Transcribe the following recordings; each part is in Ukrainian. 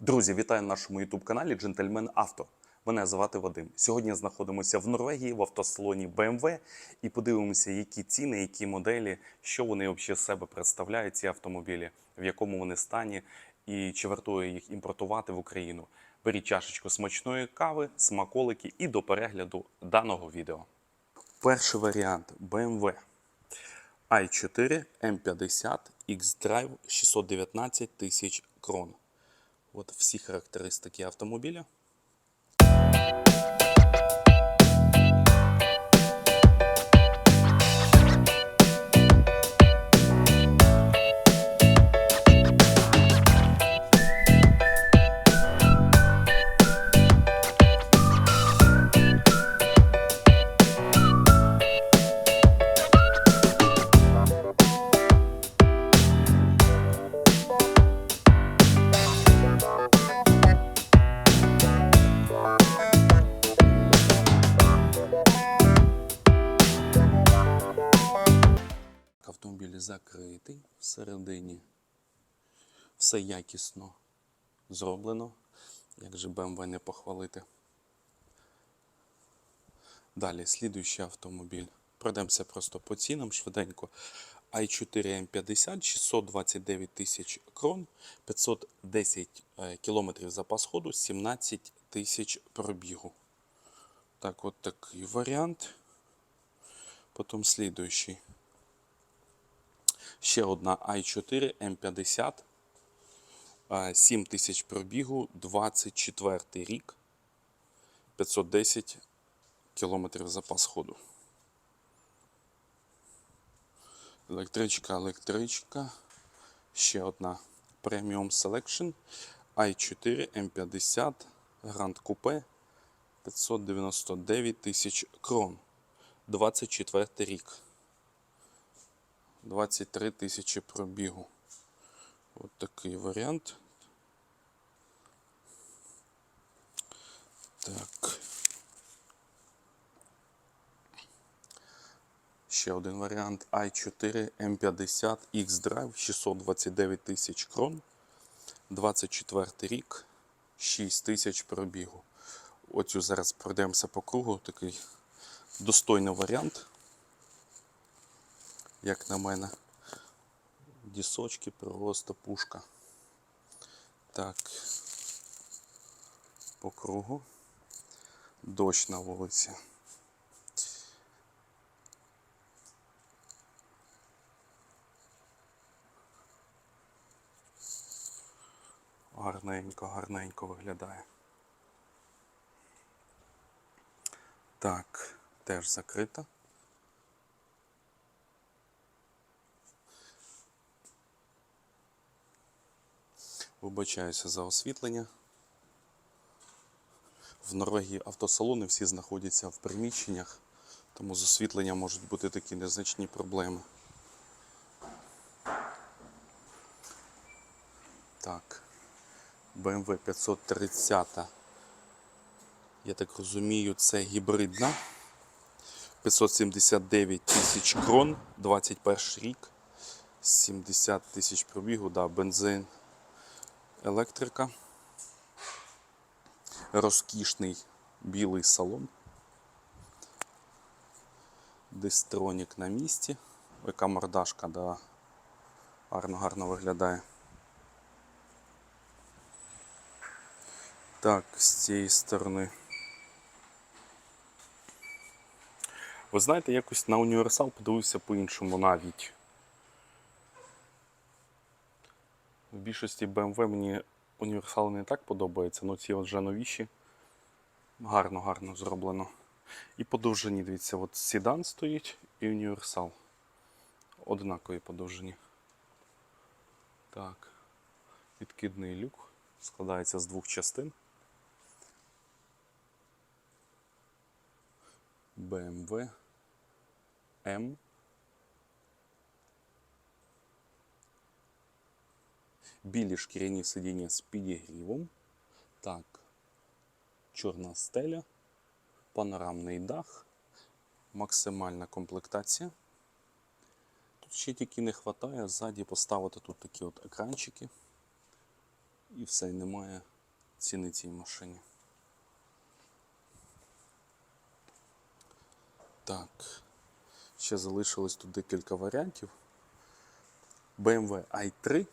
Друзі, вітаю на нашому youtube каналі Джентльмен Авто. Мене звати Вадим. Сьогодні знаходимося в Норвегії в автосалоні BMW і подивимося, які ціни, які моделі, що вони взагалі себе представляють, ці автомобілі, в якому вони стані і чи вартує їх імпортувати в Україну. Беріть чашечку смачної кави, смаколики і до перегляду даного відео. Перший варіант BMW i4 M50 X-Drive 619 тисяч крон. От всі характеристики автомобіля. Всередині. Все якісно зроблено. Як же BMW не похвалити. Далі, слідуючий автомобіль. Пройдемося просто по цінам швиденько. i4 M50 629 тисяч крон, 510 е, кілометрів запас ходу, 17 тисяч пробігу. Так, от такий варіант. Потім слідуючий. Ще одна i4 M50. е, 7 тисяч пробігу, 24 рік, 510 кілометрів запас ходу. Електричка, електричка. Ще одна Premium Selection i4 M50 Grand Coupe 599 тисяч крон. 24 рік. 23 тисячі пробігу. От такий варіант. Так. Ще один варіант i4 M50 X-Drive 629 тисяч крон. 24 рік, 6 тисяч пробігу. Оцю зараз пройдемося по кругу. Такий достойний варіант як на мене. Дісочки просто пушка. Так. По кругу. Дощ на вулиці. Гарненько, гарненько виглядає. Так, теж закрита. Вибачаюся за освітлення. В Норвегії автосалони всі знаходяться в приміщеннях, тому з освітленням можуть бути такі незначні проблеми. Так, BMW 530. Я так розумію, це гібридна. 579 тисяч крон, 21 рік, 70 тисяч пробігу, да, бензин електрика, розкішний білий салон, дистронік на місці, яка мордашка да, гарно-гарно виглядає. Так, з цієї сторони. Ви знаєте, якось на універсал подивився по-іншому навіть. В більшості BMW мені універсали не так подобаються, але ці от вже новіші. Гарно, гарно зроблено. І по довжині, дивіться, от седан стоїть і універсал. Однакові по довжині. Так. Відкидний люк. Складається з двох частин. BMW M білі шкіряні сидіння з підігрівом. Так, чорна стеля, панорамний дах, максимальна комплектація. Тут ще тільки не вистачає ззаді поставити тут такі от екранчики. І все, і немає ціни цій машині. Так. Ще залишилось тут декілька варіантів. BMW i3.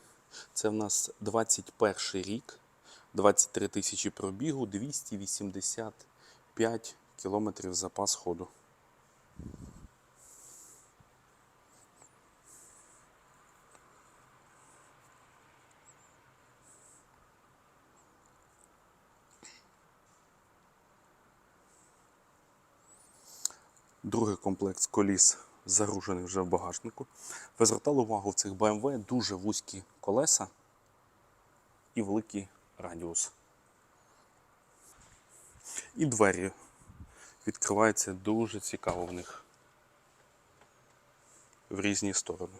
Це в нас 21 рік, 23 тисячі пробігу, 285 кілометрів запас ходу. Другий комплекс коліс загружений вже в багажнику. Ви звертали увагу в цих BMW дуже вузькі колеса і великий радіус. І двері відкриваються дуже цікаво в них в різні сторони.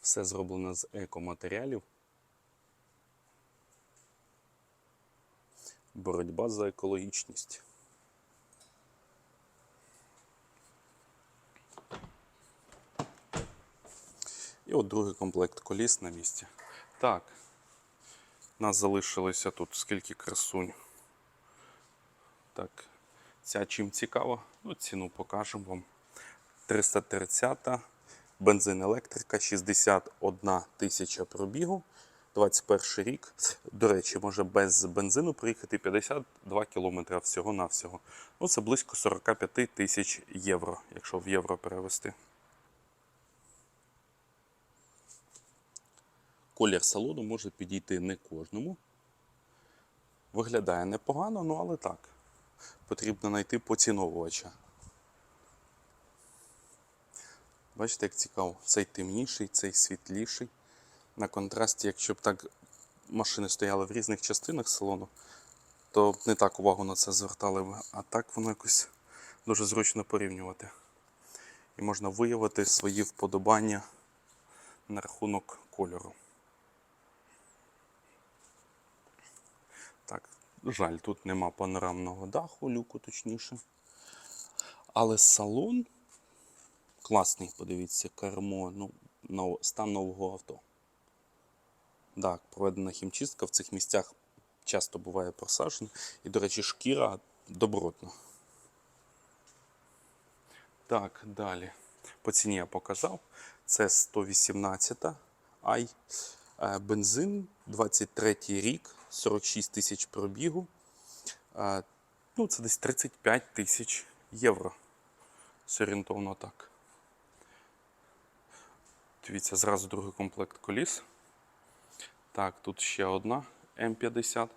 Все зроблено з екоматеріалів. Боротьба за екологічність. І от другий комплект коліс на місці. Так, у нас залишилося тут скільки красунь. Так, ця чим цікава, ну ціну покажемо вам. 330 бензин електрика, 61 тисяча пробігу. 21 рік. До речі, може без бензину проїхати 52 кілометри всього-навсього. Ну, це близько 45 тисяч євро, якщо в євро перевести. Колір салону може підійти не кожному. Виглядає непогано, ну але так. Потрібно знайти поціновувача. Бачите, як цікаво, цей темніший, цей світліший. На контрасті, якщо б так машини стояли в різних частинах салону, то б не так увагу на це звертали б. А так воно якось дуже зручно порівнювати. І можна виявити свої вподобання на рахунок кольору. Так, жаль, тут нема панорамного даху, люку точніше. Але салон класний, подивіться, кермо, ну, стан нового авто. Так, проведена хімчистка в цих місцях часто буває просаджена. І, до речі, шкіра добротна. Так, далі. По ціні я показав. Це 118 ай. Е, Бензин 23 рік, 46 тисяч пробігу. Е, Ну, це десь 35 тисяч євро. Зорієнтовно так. Дивіться, зразу другий комплект коліс. Так, тут ще одна М50.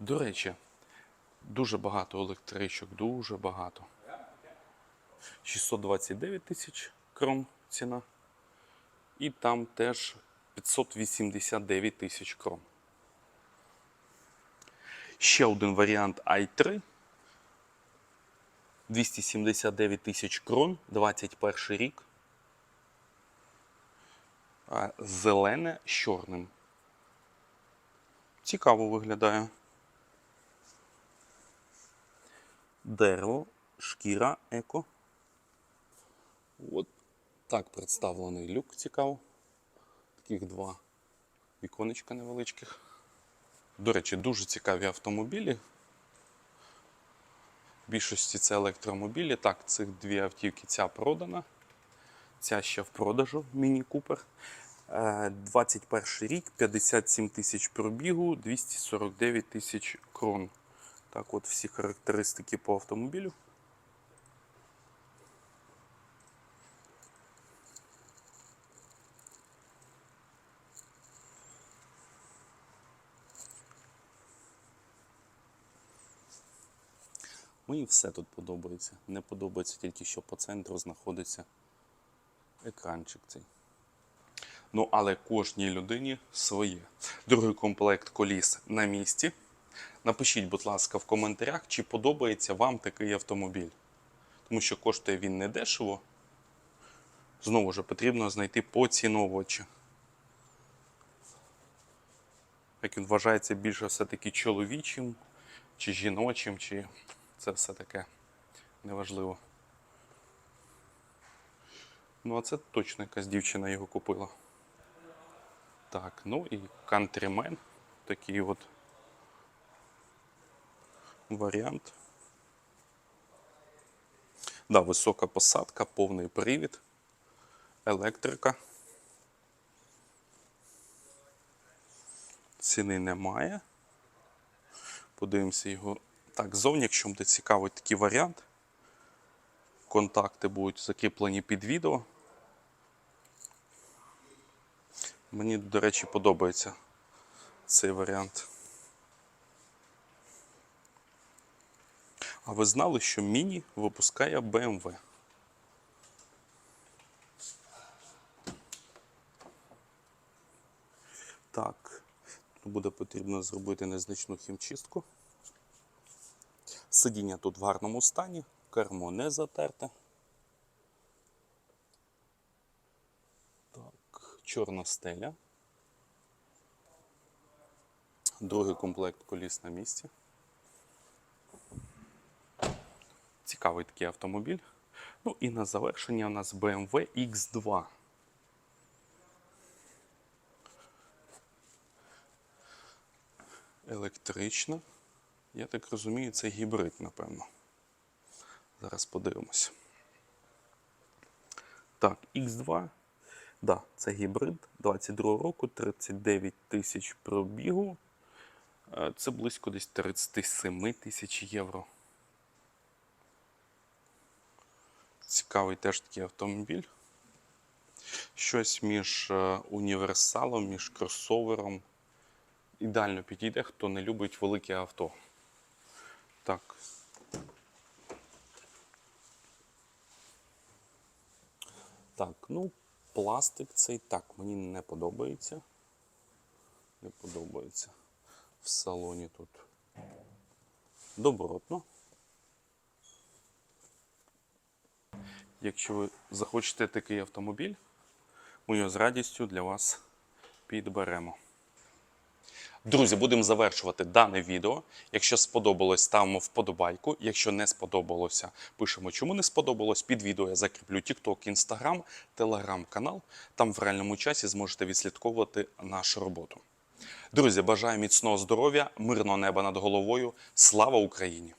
До речі, дуже багато електричок, дуже багато. 629 тисяч крон ціна. І там теж 589 тисяч крон. Ще один варіант i3. 279 тисяч крон, 21 рік. Зелене з чорним. Цікаво виглядає. Дерево, шкіра, еко. От так представлений люк цікаво. Таких два віконечка невеличких. До речі, дуже цікаві автомобілі. В більшості це електромобілі. Так, цих дві автівки ця продана. Ця ще в продажу Міні Купер. Е, 21 рік, 57 тисяч пробігу, 249 тисяч крон. Так, от всі характеристики по автомобілю. Мені все тут подобається. Не подобається тільки, що по центру знаходиться екранчик цей. Ну, але кожній людині своє. Другий комплект коліс на місці. Напишіть, будь ласка, в коментарях, чи подобається вам такий автомобіль. Тому що коштує він не дешево. Знову ж потрібно знайти поціновувача. Як він вважається більше все-таки чоловічим, чи жіночим, чи це все таке неважливо. Ну, а це точно якась дівчина його купила. Так, ну і Countryman. Такий от варіант. Да, висока посадка, повний привід, електрика. Ціни немає. Подивимося його. Так, зовні, якщо буде цікавий такий варіант. Контакти будуть закріплені під відео. Мені, до речі, подобається цей варіант. А ви знали, що Міні випускає BMW? Так, тут буде потрібно зробити незначну хімчистку. Сидіння тут в гарному стані, кермо не затерте. Так, чорна стеля. Другий комплект коліс на місці. Цікавий такий автомобіль. Ну і на завершення у нас BMW X2. Електрична. Я так розумію, це гібрид, напевно. Зараз подивимося. Так, X2. Да, це гібрид 22 року, 39 тисяч пробігу. Е, Це близько десь 37 тисяч євро. Цікавий теж такий автомобіль. Щось між е, універсалом, між кросовером. Ідеально підійде, хто не любить велике авто. Так. Так, ну, пластик цей так, мені не подобається. Не подобається. В салоні тут добротно. Якщо ви захочете такий автомобіль, ми його з радістю для вас підберемо. Друзі, будемо завершувати дане відео. Якщо сподобалось, ставимо вподобайку. Якщо не сподобалося, пишемо, чому не сподобалось. Під відео я закріплю TikTok, Instagram, Telegram канал. Там в реальному часі зможете відслідковувати нашу роботу. Друзі, бажаю міцного здоров'я, мирного неба над головою. Слава Україні!